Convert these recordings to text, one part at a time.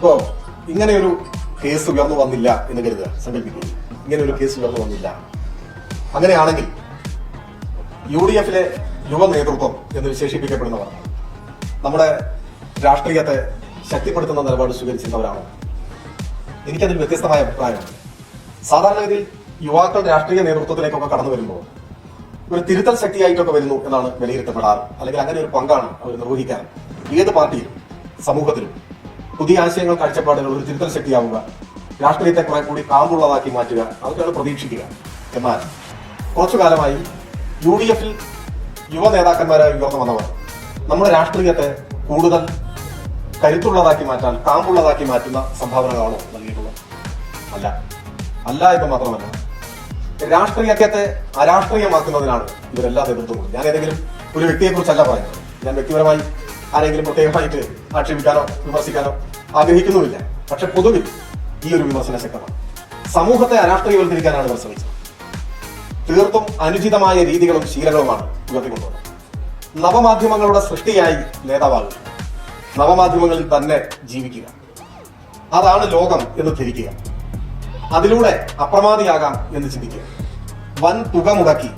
ഇപ്പോ ഇങ്ങനെ ഒരു കേസ് ഉയർന്നു വന്നില്ല എന്ന് കരുതുക സങ്കല്പിക്കുക. ഇങ്ങനെ ഒരു കേസ് ഉയർന്നു വന്നില്ല. അങ്ങനെയാണെങ്കിൽ യു ഡി എഫിലെ യുവ നേതൃത്വം എന്ന് വിശേഷിപ്പിക്കപ്പെടുന്നവർ നമ്മുടെ രാഷ്ട്രീയത്തെ ശക്തിപ്പെടുത്തുന്ന നിലപാട് സ്വീകരിച്ചിരുന്നവരാണോ. എനിക്കതിൽ വ്യത്യസ്തമായ അഭിപ്രായമുണ്ട് സാധാരണഗതിയിൽ യുവാക്കൾ രാഷ്ട്രീയ നേതൃത്വത്തിലേക്കൊക്കെ കടന്നു വരുമ്പോൾ ഒരു തിരുത്തൽ ശക്തിയായിട്ടൊക്കെ വരുന്നു എന്നാണ് വിലയിരുത്തപ്പെടാറ്. അല്ലെങ്കിൽ അങ്ങനെ ഒരു പങ്കാണ് അവർ നിർവഹിക്കാൻ ഏത് പാർട്ടിയിലും സമൂഹത്തിലും പുതിയ ആശയങ്ങൾ കാഴ്ചപ്പാടുകൾ ഒരു തിരുത്തൽ ശക്തിയാവുക. രാഷ്ട്രീയത്തെ കുറെ കൂടി കാമ്പുള്ളതാക്കി മാറ്റുക. അതൊക്കെയാണ് പ്രതീക്ഷിക്കുക. എന്നാൽ കുറച്ചു കാലമായി യു ഡി എഫിൽ യുവ നേതാക്കന്മാരായി ഉയർന്നു വന്നവർ നമ്മുടെ രാഷ്ട്രീയത്തെ കൂടുതൽ കരുത്തുള്ളതാക്കി മാറ്റാൻ കാമ്പുള്ളതാക്കി മാറ്റുന്ന സംഭാവനകളാണോ നൽകിയിട്ടുള്ളത്. അല്ല അല്ല എന്ന് മാത്രമല്ല രാഷ്ട്രീയത്തെ അരാഷ്ട്രീയമാക്കുന്നതിനാണ് ഇവരെല്ലാം നേതൃത്വവും ഞാൻ ഏതെങ്കിലും ഒരു വ്യക്തിയെക്കുറിച്ചല്ല പറയുന്നത്. ഞാൻ വ്യക്തിപരമായി ആരെങ്കിലും പ്രത്യേകമായിട്ട് ആക്ഷേപിക്കാനോ വിമർശിക്കാനോ ആഗ്രഹിക്കുന്നുമില്ല. പക്ഷെ പൊതുവിൽ ഈ ഒരു വിമർശന ശക്തമാണ്. സമൂഹത്തെ അരാഷ്ട്രീയവൽക്കരിക്കാനാണ് ഇവർ ശ്രമിച്ചത് തീർത്തും അനുചിതമായ രീതികളും ശീലങ്ങളുമാണ് ഉയർത്തിക്കൊണ്ടുവന്നത്. നവമാധ്യമങ്ങളുടെ സൃഷ്ടിയായി നേതാവാകുക. നവമാധ്യമങ്ങളിൽ തന്നെ ജീവിക്കുക. അതാണ് ലോകം എന്ന് ധരിക്കുക. അതിലൂടെ അപ്രമാദിയാകാം എന്ന് ചിന്തിക്കുക. വൻ തുക മുടക്കി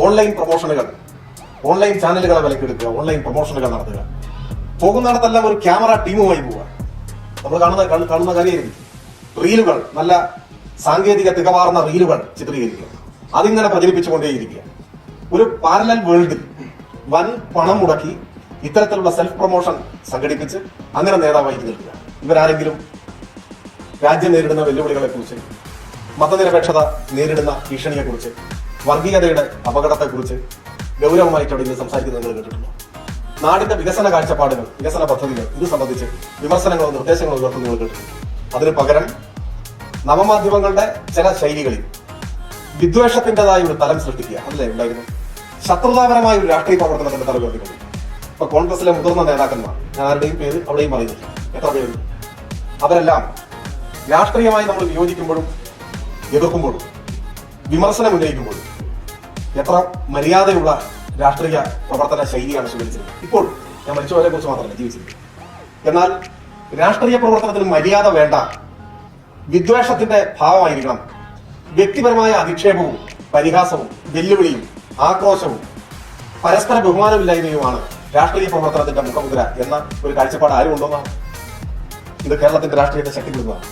ഓൺലൈൻ പ്രൊമോഷനുകൾ ഓൺലൈൻ ചാനലുകളെ വിലക്കെടുക്കുക ഓൺലൈൻ പ്രൊമോഷനുകൾ നടത്തുക. പോകുന്നിടത്തെല്ലാം ഒരു ക്യാമറ ടീമുമായി പോവുക. നമ്മൾ കാണുന്ന കാണുന്ന കാര്യമായിരിക്കും റീലുകൾ നല്ല സാങ്കേതിക തികവാർന്ന റീലുകൾ ചിത്രീകരിക്കുക. അതിങ്ങനെ പ്രചരിപ്പിച്ചുകൊണ്ടേയിരിക്കുക. ഒരു പാരലൽ വേൾഡിൽ വൻ പണം മുടക്കി ഇത്തരത്തിലുള്ള സെൽഫ് പ്രൊമോഷൻ സംഘടിപ്പിച്ച് അങ്ങനെ നേതാവായി നിൽക്കുക ഇവരാരെങ്കിലും രാജ്യം നേരിടുന്ന വെല്ലുവിളികളെ കുറിച്ച് മതനിരപേക്ഷത നേരിടുന്ന ഭീഷണിയെ കുറിച്ച് വർഗീയതയുടെ അപകടത്തെക്കുറിച്ച് ഗൗരവമായിട്ട് എവിടെയെങ്കിലും സംസാരിക്കുന്നത് നിങ്ങൾ കേട്ടിട്ടുണ്ടോ? നാടിന്റെ വികസന കാഴ്ചപ്പാടുകൾ വികസന പദ്ധതികൾ ഇത് സംബന്ധിച്ച് വിമർശനങ്ങളോ നിർദ്ദേശങ്ങളോ ഉയർത്തുന്നത് നിങ്ങൾ കേട്ടിട്ടുണ്ട് അതിന് പകരം നവമാധ്യമങ്ങളുടെ ചില ശൈലികളിൽ വിദ്വേഷത്തിന്റെതായ ഒരു തലം സൃഷ്ടിക്കുക. അതല്ലേ ഉണ്ടായിരുന്നു ശത്രുതാപരമായ ഒരു രാഷ്ട്രീയ പ്രവർത്തനത്തിന്റെ തലം ഉയർത്തിക്കൊണ്ട്. ഇപ്പൊ കോൺഗ്രസിലെ മുതിർന്ന നേതാക്കന്മാർ ആരുടെയും പേര് അവിടെയും പറയുന്നില്ല എത്ര പേരുണ്ട് അവരെല്ലാം രാഷ്ട്രീയമായി നമ്മൾ വിയോജിക്കുമ്പോഴും എതിർക്കുമ്പോഴും വിമർശനം ഉന്നയിക്കുമ്പോഴും എത്ര മര്യാദയുള്ള രാഷ്ട്രീയ പ്രവർത്തന ശൈലിയാണ് സ്വീകരിച്ചത്. ഇപ്പോൾ ഞാൻ മരിച്ചവരെ കുറിച്ച് മാത്രമല്ല ജീവിച്ചത് എന്നാൽ രാഷ്ട്രീയ പ്രവർത്തനത്തിന് മര്യാദ വേണ്ട വിദ്വേഷത്തിന്റെ ഭാവമായിരിക്കണം വ്യക്തിപരമായ അധിക്ഷേപവും പരിഹാസവും വെല്ലുവിളിയും ആക്രോശവും പരസ്പര ബഹുമാനമില്ലായ്മയുമാണ് രാഷ്ട്രീയ പ്രവർത്തനത്തിന്റെ മുഖമുദ്ര എന്ന ഒരു കാഴ്ചപ്പാട് ആരും ഉണ്ടെന്നാണ്. ഇത് കേരളത്തിന്റെ രാഷ്ട്രീയത്തെ ശക്തിപ്പെടുന്നതാണ്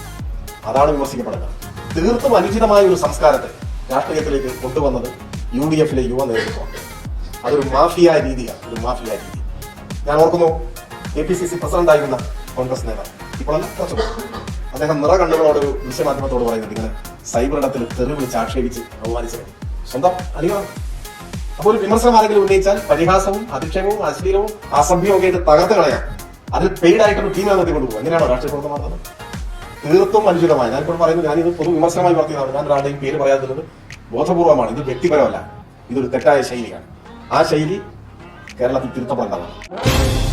അതാണ് വിമർശിക്കപ്പെടുന്നത്. തീർത്തും അനുചിതമായ ഒരു സംസ്കാരത്തെ രാഷ്ട്രീയത്തിലേക്ക് കൊണ്ടുവന്നത് യു ഡി എഫിലെ യുവ നേതൃത്വം അതൊരു മാഫിയ രീതിയാണ് ഒരു മാഫിയ രീതി. ഞാൻ ഓർക്കുന്നു എ പി സി സി പ്രസിഡന്റായിരുന്ന കോൺഗ്രസ് നേതാവ്. ഇപ്പോഴല്ല കുറച്ചു അദ്ദേഹം നിറ നിറകണ്ണുകളോട് ഒരു ദൃശ്യമാധ്യമത്തോട് പറയുന്നത് ഇങ്ങനെ സൈബർ ഇടത്തിൽ തെറി വിളിച്ച് ആക്ഷേപിച്ച് അപമാനിച്ചത് സ്വന്തം അനിവാണ് അപ്പോൾ ഒരു വിമർശനം ആരെങ്കിലും ഉന്നയിച്ചാൽ പരിഹാസവും അധിക്ഷേപവും അശ്ലീലവും അസഭ്യവും ഒക്കെ ആയിട്ട് തകർത്ത് കളയാം. അതിൽ പെയ്ഡ് ആയിട്ടൊരു ടീമിനെ നിർത്തി പോകും. എങ്ങനെയാണോ രാഷ്ട്രീയ പ്രവർത്തനം തീർത്തും അനുചിതമായി. ഞാനിപ്പോൾ പറയുന്നത് ഞാനിത് പൊതു വിമർശനമായി വർത്തിയതാണ് ഞാൻ ഒരാളുടെയും പേര് പറയാതിരുന്നത് ബോധപൂർവമാണ്. ഇത് വ്യക്തിപരമല്ല. ഇതൊരു തെറ്റായ ശൈലിയാണ്. ആ ശൈലി കേരളത്തിൽ തിരുത്തപ്പെടേണ്ടതാണ്